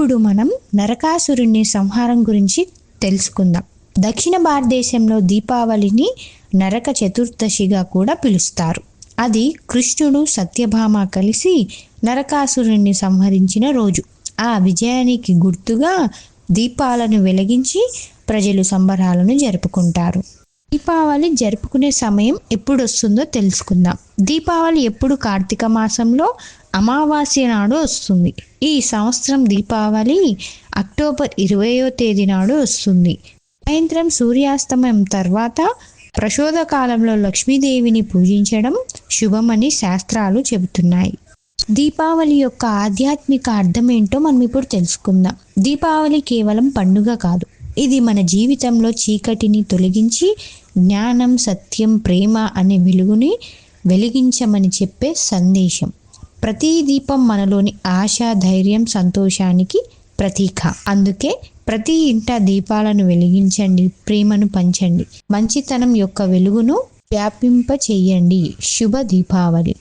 ఇప్పుడు మనం నరకాసురుణ్ణి సంహారం గురించి తెలుసుకుందాం. దక్షిణ భారతదేశంలో దీపావళిని నరక చతుర్దశిగా కూడా పిలుస్తారు. అది కృష్ణుడు సత్యభామ కలిసి నరకాసురుణ్ణి సంహరించిన రోజు. ఆ విజయానికి గుర్తుగా దీపాలను వెలిగించి ప్రజలు సంబరాలను జరుపుకుంటారు. దీపావళి జరుపుకునే సమయం ఎప్పుడు వస్తుందో తెలుసుకుందాం. దీపావళి ఎప్పుడు కార్తీక మాసంలో అమావాస్య నాడు వస్తుంది. ఈ సంవత్సరం దీపావళి అక్టోబర్ ఇరవయో తేదీ నాడు వస్తుంది. సాయంత్రం సూర్యాస్తమయం తర్వాత ప్రశోధ కాలంలో లక్ష్మీదేవిని పూజించడం శుభమని శాస్త్రాలు చెబుతున్నాయి. దీపావళి యొక్క ఆధ్యాత్మిక అర్థం ఏంటో మనం ఇప్పుడు తెలుసుకుందాం. దీపావళి కేవలం పండుగ కాదు. ఇది మన జీవితంలో చీకటిని తొలగించి జ్ఞానం సత్యం ప్రేమ అనే వెలుగుని వెలిగించమని చెప్పే సందేశం. ప్రతి దీపం మనలోని ఆశ ధైర్యం సంతోషానికి ప్రతీక. అందుకే ప్రతి ఇంట దీపాలను వెలిగించండి ప్రేమను పంచండి. మంచితనం యొక్క వెలుగును వ్యాపింప చేయండి శుభ దీపావళి.